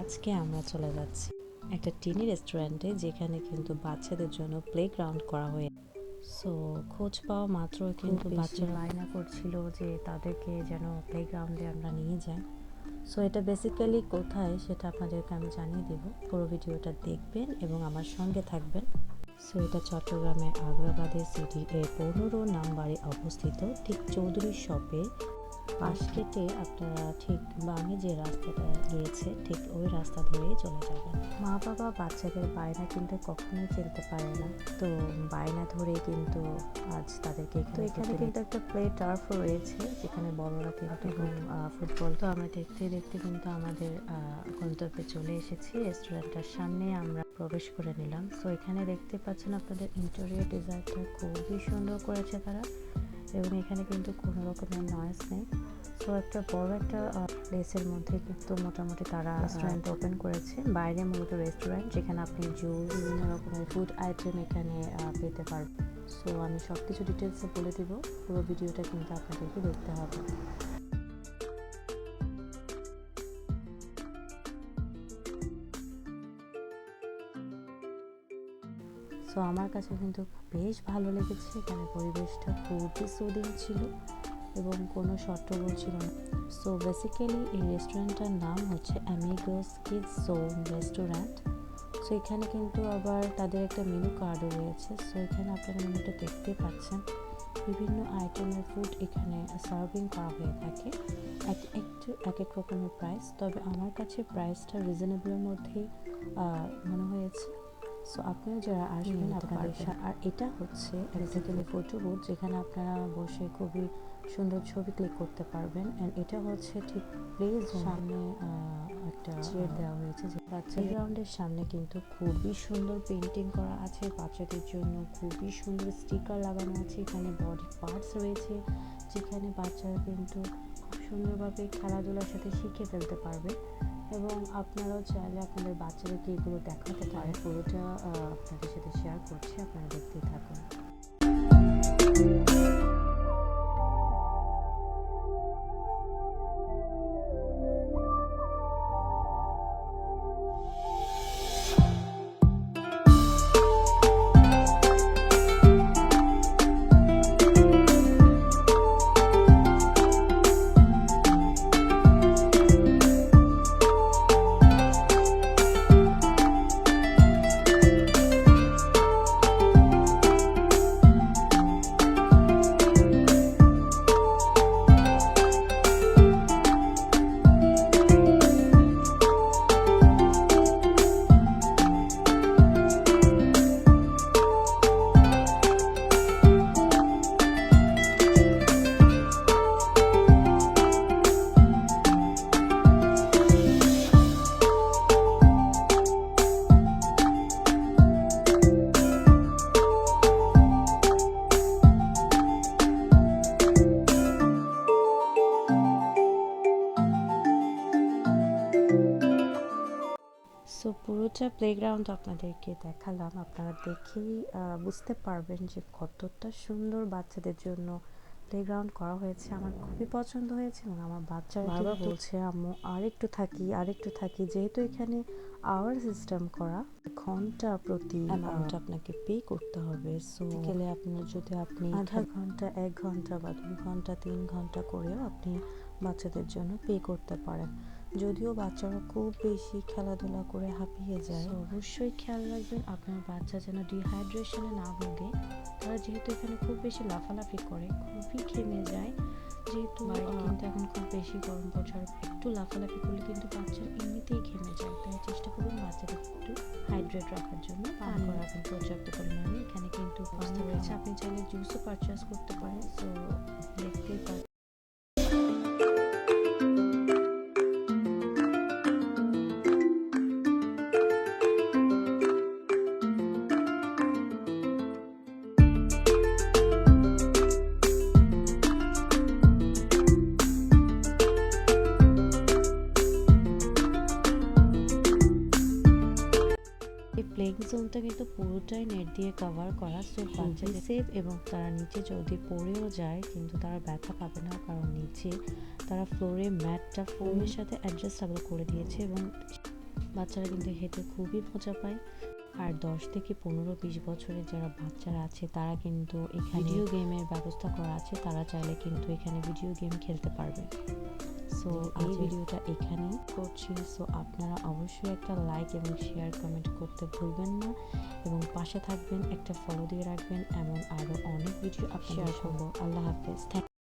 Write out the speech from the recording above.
আজকে আমরা চলে যাচ্ছি একটা টিনি রেস্টুরেন্টে যেখানে কিন্তু বাচ্চাদের জন্য প্লেগ্রাউন্ড করা হয়ে সো খোঁজ পাওয়া মাত্র কিন্তু বাচ্চারা বায়না করছিল যে তাদেরকে যেন প্লেগ্রাউন্ডে আমরা নিয়ে যাই। সো এটা বেসিক্যালি কোথায় সেটা আপনাদেরকে আমি জানিয়ে দেব। পুরো ভিডিওটা দেখবেন এবং আমার সঙ্গে থাকবেন। সো এটা চট্টগ্রামের আগ্রাবাদের সিটি এর পনেরো নাম্বারে অবস্থিত ঠিক চৌধুরী শপে পাশ কেটে আপনারা ঠিক বামে যে রাস্তাটা গিয়েছে ঠিক ওই রাস্তা ধরেই চলে যাবেন। মা বাবা বাচ্চাদের বায়না কিন্তু কখনোই চিনতে পারে না। তো বায়না ধরে কিন্তু আজ তাদেরকে তো এখানে কিন্তু একটা প্লে টার্ফ রয়েছে যেখানে বড়রা কিন্তু ফুটবল তো আমরা দেখতে দেখতে কিন্তু আমাদের আহ, গন্তব্যে চলে এসেছি। রেস্টুরেন্টটার সামনে আমরা প্রবেশ করে নিলাম। সো এখানে দেখতে পাচ্ছেন আপনাদের ইন্টেরিয়র ডিজাইনটা খুবই সুন্দর করেছে তারা এবং এখানে কিন্তু কোনো রকমের নয়েস নেই। সো একটা বড় একটা প্লেসের মধ্যে কিন্তু মোটামুটি তারা রেস্টুরেন্ট ওপেন করেছে। বাইরে মূলত রেস্টুরেন্ট যেখানে আপনি জুস বিভিন্ন রকমের ফুড আইটেম এখানে পেতে পারবেন। সো আমি সব কিছু ডিটেলসে বলে দিব। পুরো ভিডিওটা কিন্তু আপনাদেরকে দেখতে হবে। সো আমার কাছে কিন্তু বেশ ভালো লেগেছে। এখানে পরিবেশটা খুবই সুদিন ছিল এবং কোনো শর্টবল ছিল না। সো বেসিক্যালি এই রেস্টুরেন্টটার নাম হচ্ছে Amigos kids zone restaurant so এখানে কিন্তু আবার তাদের একটা মেনু কার্ডও রয়েছে। সো এখানে আপনারা মেনুটা দেখতে পাচ্ছেন। বিভিন্ন আইটেমের ফুড এখানে সার্ভিং করা হয়ে থাকে। এক একটু এক এক রকমের প্রাইস তবে আমার কাছে প্রাইসটা রিজনেবলের মধ্যেই মনে হয়েছে। সো আপনারা যারা আসবেন আপনাদের আর এটা হচ্ছে বেসিক্যালি ফটো বুথ যেখানে আপনারা বসে খুবই সুন্দর ছবি ক্লিক করতে পারবেন। অ্যান্ড এটা হচ্ছে ঠিক প্লেস সামনে একটা চেয়ার দেওয়া হয়েছে যে বাচ্চা গ্রাউন্ডের সামনে কিন্তু খুবই সুন্দর পেন্টিং করা আছে। বাচ্চাদের জন্য খুবই সুন্দর স্টিকার লাগানো আছে। এখানে বডি পার্টস রয়েছে। যেখানে বাচ্চারা কিন্তু খুব সুন্দরভাবে খেলাধুলার সাথে শিখে ফেলতে পারবে এবং আপনারাও চাইলে আপনাদের বাচ্চাদেরকে এগুলো দেখাতে পারে পুরোটা আহ, আপনাদের সাথে শেয়ার করছি আপনারা দেখতেই থাকুন। সো পুরোটা প্লেগ্রাউন্ড আপনাদেরকে দেখালাম। আপনারা দেখেই বুঝতে পারবেন যে কতটা সুন্দর বাচ্চাদের জন্য প্লেগ্রাউন্ড করা হয়েছে। আমার খুবই পছন্দ হয়েছে এবং আমার বাচ্চারা বারবার বলছে আম্মু আরেকটু থাকি আরেকটু থাকি। যেহেতু এখানে আওয়ার সিস্টেম করা ঘণ্টা প্রতি অ্যামাউন্ট আপনাকে পে করতে হবে। সো গেলে আপনার যদি আপনি আধা ঘণ্টা এক ঘণ্টা বা দুই ঘণ্টা তিন ঘণ্টা করেও আপনি বাচ্চাদের জন্য পে করতে পারেন। যদিও বাচ্চারা খুব বেশি খেলাধুলা করে হাঁপিয়ে যায়। অবশ্যই খেয়াল রাখবেন আপনার বাচ্চা যেন ডিহাইড্রেশনে না ভোগে। তারা যেহেতু এখানে খুব বেশি লাফালাফি করে খুবই ঘেমে যায়। যেহেতু বাইরে কিন্তু এখন খুব বেশি গরম পড়ছে আর একটু লাফালাফি করলে কিন্তু বাচ্চার এমনিতেই ঘেমে যায়। তাই চেষ্টা করুন বাচ্চাদের একটু হাইড্রেট রাখার জন্য। পান করাবেন পর্যাপ্ত পরিমাণে এখানে কিন্তু রয়েছে। আপনি চাইলে জুসও পারচেস করতে পারেন। তো প্লেইং জোনটা কিন্তু পুরোটাই নেট দিয়ে কভার করা সো বাচ্চাদের সেফ এবং তারা নিচে যদি পড়েও যায় কিন্তু তারা ব্যথা পাবে না কারণ নিচে তারা ফ্লোরে ম্যাটটা ফোমের সাথে অ্যাডজাস্টেবল করে দিয়েছে এবং বাচ্চারা কিন্তু হেঁটে খুবই মজা পায়। আর দশ থেকে পনেরো বিশ বছরের যারা বাচ্চারা আছে তারা কিন্তু এখানে ভিডিও গেমের ব্যবস্থা করা আছে তারা চাইলে কিন্তু এখানে ভিডিও গেম খেলতে পারবে। সো এই ভিডিওটা এখানেই করছি। সো আপনারা অবশ্যই একটা লাইক এবং শেয়ার কমেন্ট করতে ভুলবেন না এবং পাশে থাকবেন একটা ফলো দিয়ে রাখবেন এমন আরও অনেক ভিডিও আপনি শেয়ার করব। আল্লাহ হাফেজ। থ্যাংক